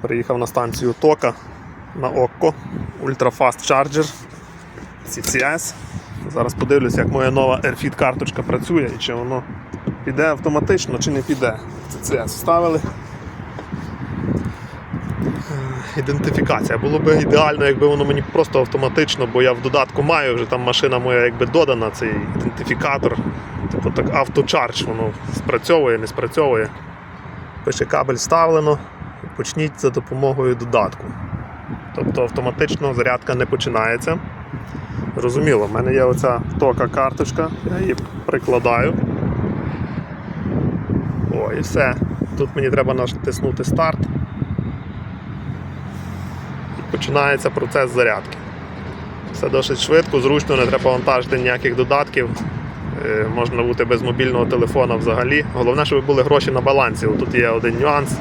Приїхав на станцію Тока на Окко Ultra Fast Charger CCS. Зараз подивлюся, як моя нова AirFit карточка працює і чи воно піде автоматично, чи не піде. CCS вставили. Е, Ідентифікація. Було б ідеально, якби воно мені просто автоматично, бо я в додатку маю, вже там машина моя якби додана, цей ідентифікатор. Типу так авточардж, воно спрацьовує, не спрацьовує. Пише кабель вставлено, почніть за допомогою додатку. Тобто автоматично зарядка не починається. Зрозуміло, в мене є оця тока карточка, я її прикладаю. О, і все. Тут мені треба натиснути старт. І починається процес зарядки. Все досить швидко, зручно, не треба вантажити ніяких додатків. Е, Можна бути без мобільного телефона взагалі. Головне, щоб були гроші на балансі. Тут є один нюанс.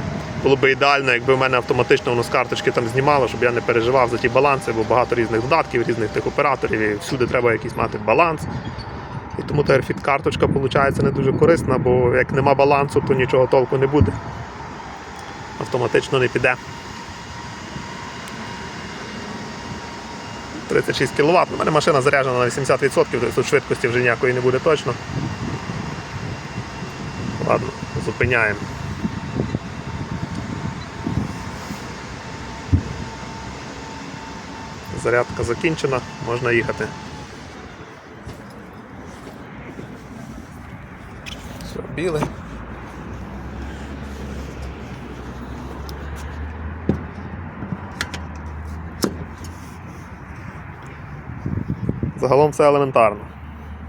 Було б ідеально, якби в мене автоматично воно з карточки там знімало, щоб я не переживав за ті баланси, бо багато різних додатків, різних тих операторів, і всюди треба якийсь мати баланс. І тому AirFit карточка виходить не дуже корисна, бо як нема балансу, то нічого толку не буде. Автоматично не піде. 36 кВт. У мене машина заряджена на 80%, тобто тут швидкості вже ніякої не буде точно. Ладно, зупиняємо. Зарядка закінчена, можна їхати. Все, білий. Загалом все елементарно.